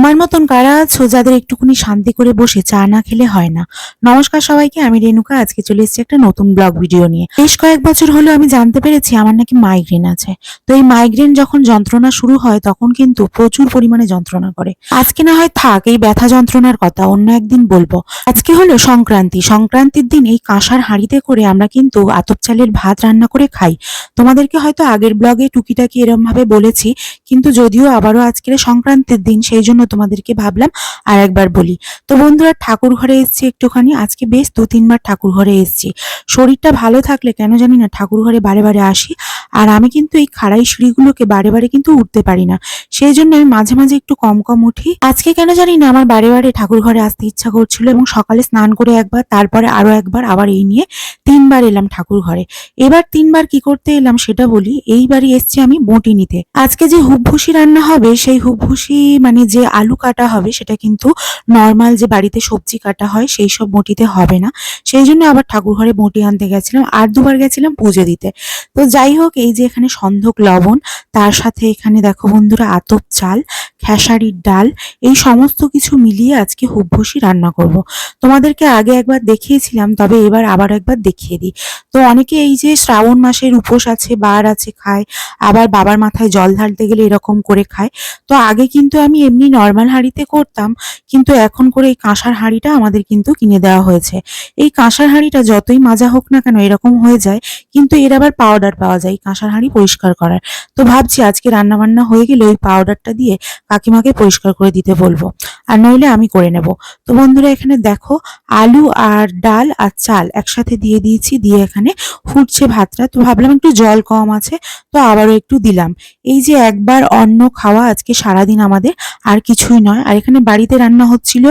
আমার মতন কারা আছো যাদের একটুখানি শান্তি করে বসে চা না খেলে হয় না? নমস্কার সবাইকে, আমি রেণুকা। আজকে চলে এসেছি একটা নতুন ব্লগ ভিডিও নিয়ে। বেশ কয়েক বছর হলো আমি জানতে পেরেছি আমার নাকি মাইগ্রেন আছে। তো এই মাইগ্রেন যখন যন্ত্রণা শুরু হয়, তখন কিন্তু প্রচুর পরিমাণে যন্ত্রণা করে। আজকে না হয় থাক, এই ব্যথা যন্ত্রণার কথা, অন্য একদিন বলব। আজকে হলো সংক্রান্তি। সংক্রান্তির দিন এই কাঁসার হাঁড়িতে করে আমরা কিন্তু আতপ চালের ভাত রান্না করে খাই। তোমাদেরকে হয়তো আগের ব্লগে টুকিটাকি এরম ভাবে বলেছি, কিন্তু যদিও আবারও আজকের সংক্রান্তির দিন, সেই জন্য তোমাদেরকে ভাবলাম আর একবার বলি। তো বন্ধুরা, ঠাকুর ঘরে এসেছি একটুখানি। আজকে বেশ দু তিনবার ঠাকুর ঘরে এসেছি। শরীরটা ভালো থাকলে কেন জানি না ঠাকুর ঘরে বারে বারে আসি। আর আমি কিন্তু এই খাড়াই সিঁড়িগুলোকে বারে বারে কিন্তু উঠতে পারি না। সেই জন্য আমি মাঝে মাঝে একটু কম কম উঠি। আজকে কেন জানি না আমার বারে বারে ঠাকুর ঘরে আসতে ইচ্ছা করছিল এবং সকালে স্নান করে একবার, তারপরে আরও একবার, আবার এই নিয়ে তিনবার এলাম ঠাকুর ঘরে। এবার তিনবার কি করতে এলাম সেটা বলি। এইবারই এসছি আমি বটি নিতে। আজকে যে হুবভুসি রান্না হবে, সেই হুবভুসি মানে যে আলু কাটা হবে, সেটা কিন্তু নর্মাল যে বাড়িতে সবজি কাটা হয়, সেই সব বটিতে হবে না। সেই জন্য আবার ঠাকুর ঘরে বটি আনতে গেছিলাম, আর দুবার গেছিলাম পুজো দিতে। তো যাই হোক, এই যে এখানে সন্ধক লবণ, তার সাথে এখানে দেখো বন্ধুরা আতপ চাল, খেসারির ডাল, এই সমস্ত কিছু মিলিয়ে আজকে হুবভুসি রান্না করব। তোমাদেরকে আগে একবার দেখিয়েছিলাম, তবে এবার আবার একবার দেখিয়ে দিই। তো অনেকে এই যে শ্রাবণ মাসের উপোস আছে, বার আছে, খায়, আবার বাবার মাথায় জল ঢালতে গেলে এরকম করে খায়, তো আগে কিন্তু আমি এমনি নর্মাল হাঁড়িতে করতাম, কিন্তু এখন করে এই কাঁসার হাঁড়িটা আমাদের কিন্তু কিনে দেওয়া হয়েছে। এই কাঁসার হাঁড়িটা যতই মাজা হোক না কেন এরকম হয়ে যায়, কিন্তু এর আবার পাউডার পাওয়া যায় কাঁসার হাঁড়ি পরিষ্কার করার। তো ভাবছি আজকে রান্না বান্না হয়ে গেলে ওই পাউডারটা দিয়ে কাকিমাকে পরিষ্কার করে দিতে বলব, আর নইলে আমি করে নেব। তো বন্ধুরা, এখানে দেখো আলু আর ডাল আর চাল একসাথে দিয়ে দিয়েছি, দিয়ে এখানে ফুটছে ভাতটা। তো ভাবলাম একটু জল কম আছে, তো আবারও একটু দিলাম। এই যে একবার অন্ন খাওয়া আজকে সারাদিন আমাদের, আর কিছুই নয়। আর এখানে বাড়িতে রান্না হচ্ছিল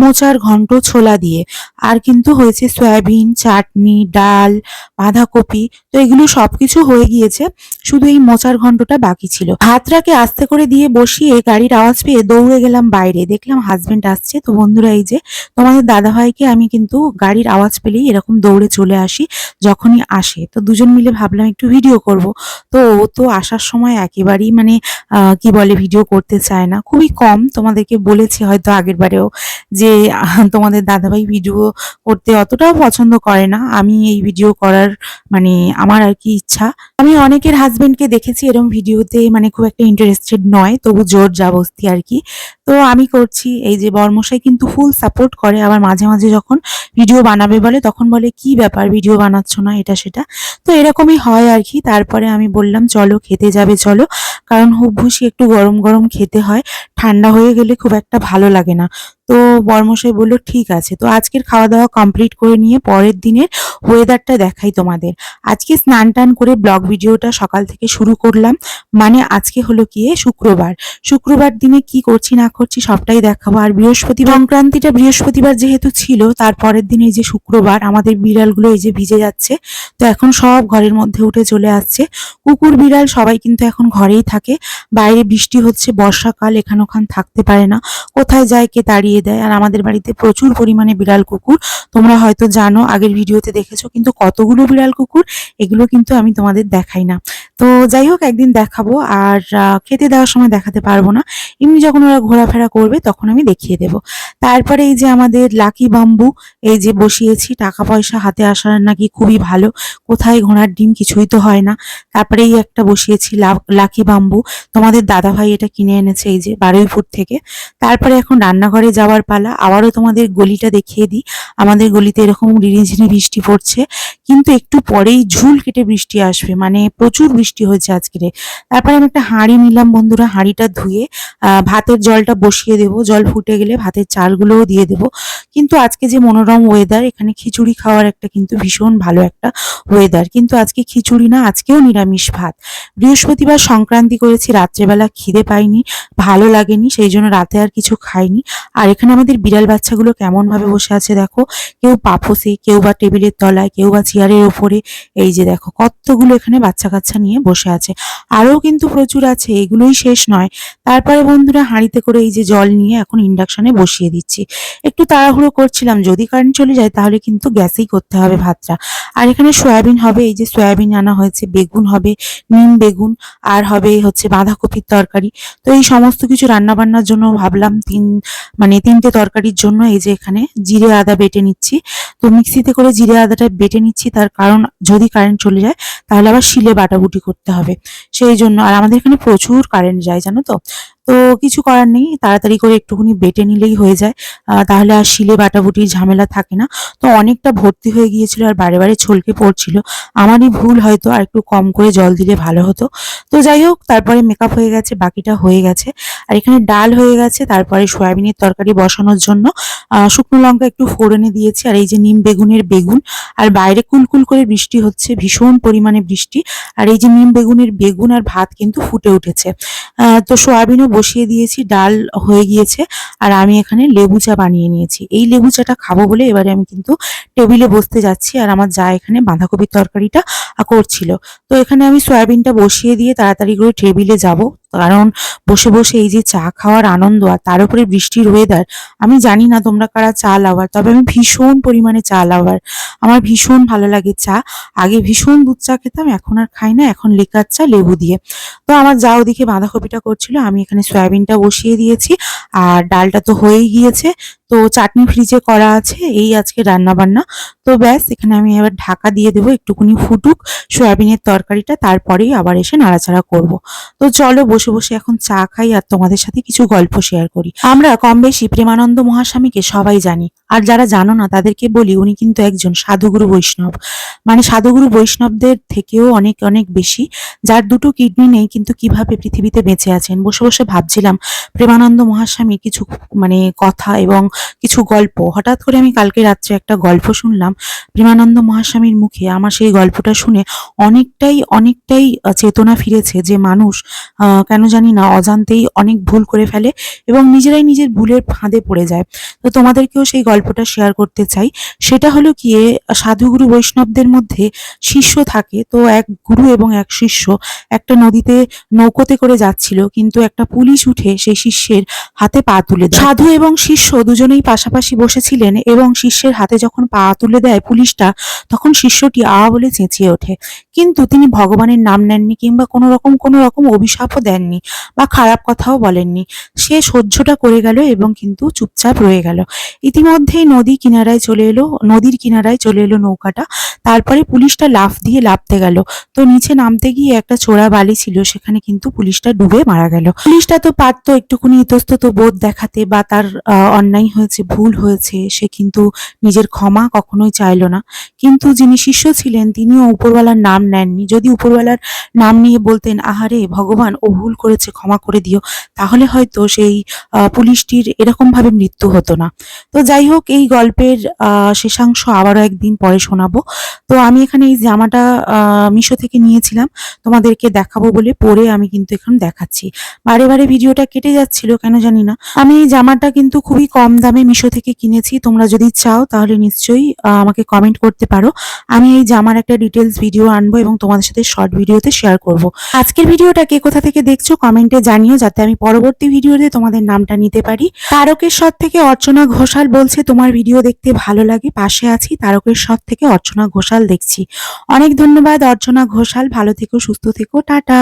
মোচার ঘন্ট ছোলা দিয়ে। আর কিন্তু হয়েছে সয়াবিন, চাটনি, ডাল, বাঁধাকপি। তো এগুলো সব কিছু হয়ে গিয়েছে। শুধু এই মোচার ঘন্টটা বাকি ছিল। ভাতটাকে আস্তে করে দিয়ে বসিয়ে গাড়ির আওয়াজ পেয়ে দৌড়ে গেলাম বাইরে। দেখলাম হাজবেন্ড আসছে। তো বন্ধুরা, এই যে তোমাদের দাদাভাইকে আমি কিন্তু গাড়ির আওয়াজ পেলেই এরকম দৌড়ে চলে আসি, যখনই আসে। তো দুজন মিলে ভাবলাম একটু ভিডিও করব। তো ও তো আসার সময় একেবারেই মানে কি বলে ভিডিও করতে চায় না। খুবই কম। তোমাদেরকে বলেছি হয়তো আগের বারেও যে তোমাদের দাদাভাই ভিডিও করতে অতটাও পছন্দ করে না। আমি এই ভিডিও করার মানে আমার আর কি ইচ্ছা। আমি অনেকের হাজবেন্ডকে দেখেছি এরকম ভিডিওতে মানে খুব একটা ইন্টারেস্টেড নয়, তবু জোর যাবস্তি আর কি। তো আমি করছি, এই যে বর্মশাই কিন্তু ফুল সাপোর্ট করে, আবার মাঝে মাঝে যখন ভিডিও বানাবে বলে, তখন বলে, কি ব্যাপার ভিডিও বানাচ্ছ না এটা সেটা? তো এরকমই হয় আর কি। তারপরে আমি বললাম, চলো, খেতে যাবে, চলো। কারণ হুবভুসি একটু গরম গরম খেতে হয়। ঠান্ডা হয়ে গেলে খুব একটা ভালো লাগে না। তো বর্মশাই বলল, ঠিক আছে। তো আজকের খাওয়া দাওয়া কমপ্লিট করে নিয়ে পরের দিনের ওয়েদারটা দেখাই তোমাদের। আজকে স্নান টান করে ব্লগ ভিডিওটা সকাল থেকে শুরু করলাম। মানে আজকে হলো গিয়ে শুক্রবার। শুক্রবার দিনে কি করছি, না করছি সবটাই দেখাবো। আর বৃহস্পতিবার সংক্রান্তিটা বৃহস্পতিবার যেহেতু ছিল তার পরের দিনে যে শুক্রবার আমাদের বিড়ালগুলো এই যে ভিজে যাচ্ছে, তো এখন সব ঘরের মধ্যে উঠে চলে আসছে। কুকুর বিড়াল সবাই কিন্তু এখন ঘরেই থাকে। বাইরে বৃষ্টি হচ্ছে, বর্ষাকাল এখান ওখান থাকতে পারে না। কোথায় যায়, কে তাড়িয়ে দেয়? আর আমাদের বাড়িতে প্রচুর পরিমাণে বিড়াল কুকুর। তোমরা হয়তো জানো, আগের ভিডিওতে দেখেছ, কিন্তু কতগুলো বিড়াল কুকুর, এগুলো কিন্তু আমি তোমাদের দেখাই না। তো যাই হোক, একদিন দেখাবো, আর খেতে দেওয়ার সময় দেখাতে পারব না। এমনি যখন ওরা ঘোরাফেরা করবে, তখন আমি দেখিয়ে দেব। তারপরে এই যে আমাদের লাকি বাম্বু, এই যে বসিয়েছি, টাকা পয়সা হাতে আসার নাকি খুবই ভালো। কোথায় ঘোড়ার ডিম, কিছুই তো হয় না। তারপরে এই একটা বসিয়েছি লাকি বাম্বু। তোমাদের দাদা ভাই এটা কিনে এনেছে, এই যে বারুইপুর থেকে। তারপরে এখন রান্নাঘরে যাওয়ার পালা। আবারও তোমাদের গলিটা দেখিয়ে দিই। আমাদের গলিতে এরকম রিনিঝিনি বৃষ্টি পড়ছে। কিন্তু একটু পরেই ঝুল কেটে বৃষ্টি আসবে। মানে প্রচুর বৃষ্টি হয়েছে আজকে তারপরে আমি একটা হাঁড়ি নিলাম বন্ধুরা। হাঁড়িটা ধুয়ে ভাতের জলটা বসিয়ে দেবো। জল ফুটে গেলে ভাতের চালগুলোও দিয়ে দেবো। কিন্তু আজকে যে মনোরম ওয়েদার এখানে খিচুড়ি খাওয়ার একটা কিন্তু ভীষণ ভালো একটা ওয়েদার কিন্তু আজকে খিচুড়ি না, আজকেও নিরামিষ ভাত। বৃহস্পতিবার সংক্রান্তি করেছি, রাত্রেবেলা খিদে পাইনি। ভালো লাগেনি, সেই জন্য রাতে আর কিছু খাইনি। আর এখানে আমাদের বিড়াল বাচ্চাগুলো কেমন ভাবে বসে আছে দেখো। কেউ পাপোসে কেউ বা টেবিলের তলায়, কেউ বা চেয়ারের ওপরে। এই যে দেখো, কতগুলো এখানে বাচ্চা কাচ্চা নিয়ে বসে আছে। আরও কিন্তু প্রচুর আছে, এগুলোই শেষ নয়। তারপরে বন্ধুরা হাঁড়িতে করে এই যে জল নিয়ে এখন ইন্ডাকশনে বসিয়ে দিচ্ছি। একটু তাড়াহুড়ো করছিলাম, যদি কারেন্ট চলে যায় তাহলে কিন্তু গ্যাসেই করতে হবে ভাতটা। আর এখানে সয়াবিন হবে, এই যে সয়াবিন আনা হয়েছে, বেগুন হবে, নিম বেগুন, আর হবে হচ্ছে বাঁধাকপির তরকারি। তো এই সমস্ত কিছু রান্না বান্নার জন্য ভাবলাম তিন মানে তিনটে তরকারির জন্য এই যে এখানে জিরে আদা বেটে নিচ্ছি। তো মিক্সিতে করে জিরে আদাটা বেটে নিচ্ছি, তার কারণ যদি কারেন্ট চলে যায়, তাহলে আবার শিলে বাটাবুটি করতে হবে। সেই জন্য, আর আমাদের এখানে প্রচুর কারেন্ট যায়, জানো তো? তো কিছু করার নেই, তাড়াতাড়ি করে একটুখানি বেটে নিলেই হয়ে যায়। তাহলে আর শিলে বাটাবুটির ঝামেলা থাকে না। তো অনেকটা ভর্তি হয়ে গিয়েছিল আর বারে বারে ছলকে পড়ছিল। আমারই ভুল হয়তো আর একটু কম করে জল দিলে ভালো হতো। তো যাই হোক, তারপরে মেকআপ হয়ে গেছে, বাকিটা হয়ে গেছে। আর এখানে ডাল হয়ে গেছে, তারপরে সয়াবিনের তরকারি বসানোর জন্য। শুকনো লঙ্কা একটু ফোড়নে দিয়েছি, আর এই যে নিম বেগুনের বেগুন। আর বাইরে কুলকুল করে বৃষ্টি হচ্ছে, ভীষণ পরিমাণে বৃষ্টি। আর এই যে নিম বেগুনের বেগুন আর ভাত কিন্তু ফুটে উঠেছে। তো সয়াবিনও বসিয়ে দিয়েছি, ডাল হয়ে গিয়েছে আর আমি এখানে লেবু চা বানিয়ে নিয়েছি। এই লেবু চাটা খাব বলে এবারে আমি কিন্তু টেবিলে বসতে যাচ্ছি আর আমার যা এখানে বাঁধাকপির তরকারিটা করছিল। তো এখানে আমি সয়াবিনটা বসিয়ে দিয়ে তাড়াতাড়ি করে টেবিলে যাব। কারণ বসে বসে এই যে চা খাওয়ার আনন্দ আর তার উপরে বৃষ্টির ওয়েদার আমি জানি না তোমরা কারা চা লাভার তবে আমি ভীষণ পরিমাণে চা লাভার আমার ভীষণ ভালো লাগে চা। আগে ভীষণ দুধ চা খেতাম, এখন আর খাই না, এখন লেকার চা, লেবু দিয়ে। তো আমার যা ওদিকে বাঁধাকপিটা করছিল, আমি এখানে সয়াবিনটা বসিয়ে দিয়েছি আর ডালটা তো হয়েই গিয়েছে। তো চাটনি ফ্রিজে করা আছে, এই আজকে রান্না বান্না তো ব্যাস, এখানে আমি এবার ঢাকা দিয়ে দেবো একটুকুনি ফুটুক সয়াবিনের তরকারিটা, তারপরেই আবার এসে নাড়াচাড়া করব। তো চলো বসে বসে বসে এখন চা খাই আর তোমাদের সাথে কিছু গল্প শেয়ার করি। আমরা কম বেশি প্রেমানন্দ মহাস্বামীকে সবাই জানি। আর যারা জানো না, তাদেরকে বলি উনি কিন্তু একজন সাধুগুরু বৈষ্ণব। মানে সাধুগুরু বৈষ্ণবদের থেকেও অনেক অনেক বেশি। যার দুটো কিডনি নেই, কিন্তু কীভাবে পৃথিবীতে বেঁচে আছেন? বসে বসে ভাবছিলাম প্রেমানন্দ মহাস্বামী কিছু মানে কথা এবং কিছু গল্প। হঠাৎ করে আমি কালকে রাত্রে একটা গল্প শুনলাম প্রেমানন্দ মহাস্বামীর মুখে। আমার সেই গল্পটা শুনে অনেকটাই অনেকটাই চেতনা ফিরেছে যে মানুষ কেন জানি না, অজান্তেই অনেক ভুল করে ফেলে এবং নিজেরাই নিজের ভুলের ফাঁদে পড়ে যায়। তো তোমাদেরকেও সেই গল্পটা শেয়ার করতে চাই। সেটা হলো কি সাধুগুরু বৈষ্ণবদের মধ্যে শিষ্য থাকে। তো এক গুরু এবং এক শিষ্য একটা নদীতে নৌকোতে করে যাচ্ছিল, কিন্তু একটা পুলিশ উঠে সেই শিষ্যের হাতে পা তুলে দেয়। সাধু এবং শিষ্য দুজনেই পাশাপাশি বসেছিলেন এবং শিষ্যের হাতে যখন পা তুলে দেয় পুলিশটা, তখন শিষ্যটি আ বলে চেঁচিয়ে ওঠে। কিন্তু তিনি ভগবানের নাম নেননি কিংবা কোনো রকম কোনো রকম অভিশাপও দেননি বা খারাপ কথাও বলেননি। সে সহ্যটা করে গেল এবং কিন্তু চুপচাপ রয়ে গেল। ইতিমধ্যেই নদী কিনারায় চলে এলো, নদীর কিনারায় চলে এলো নৌকাটা। তারপরে পুলিশটা লাফ দিয়ে লাফতে গেল। তো নিচে নামতে গিয়ে একটা চোরা বালি ছিল, সেখানে কিন্তু পুলিশটা ডুবে মারা গেল। পুলিশটা তো পারতো একটুকুনি ইতস্তত বোধ দেখাতে বা তার অন্যায় হয়েছে, ভুল হয়েছে, সে কিন্তু নিজের ক্ষমা কখনোই চাইলো না। কিন্তু যিনি শিষ্য ছিলেন, তিনিও উপরওয়ালার নাম নেননি। যদি উপরওয়ালার নাম নিয়ে বলতেন, আহারে, ভগবান, ও ভুল করেছে, ক্ষমা করে দিও, তাহলে হয়তো সেই পুলিশটির এরকম ভাবে মৃত্যু হতো না। তো যাই হোক, এই গল্পের শেষাংশ আবারও একদিন পরে শোনাবো। তো আমি এখানে এই জামাটা মিশো থেকে নিয়েছিলাম। তোমাদেরকে দেখাবো বলে পরে আমি কিন্তু এখন দেখাচ্ছি। বারে বারে ভিডিওটা কেটে যাচ্ছিল, কেন জানি না। আমি এই জামাটা কিন্তু খুবই কম দামে মিশো থেকে কিনেছি। তোমরা যদি চাও, তাহলে নিশ্চয়ই আমাকে কমেন্ট করতে পারো। আমি এই জামার একটা ডিটেলস ভিডিও আনব এবং তোমাদের সাথে শর্ট ভিডিওতে শেয়ার করব। আজকের ভিডিওটা কে কোথা থেকে দেখছ কমেন্টে জানিও যাতে আমি পরবর্তী ভিডিওতে তোমাদের নামটা নিতে পারি। তারকেশ্বর থেকে অর্চনা ঘোষাল বলছে, তোমার ভিডিও দেখতে ভালো লাগে, পাশে আছি। তারকেশ্বর থেকে অর্চনা ঘোষাল দেখছি। অনেক ধন্যবাদ অর্চনা ঘোষাল, ভালো থেকো, সুস্থ থেকো, টাটা।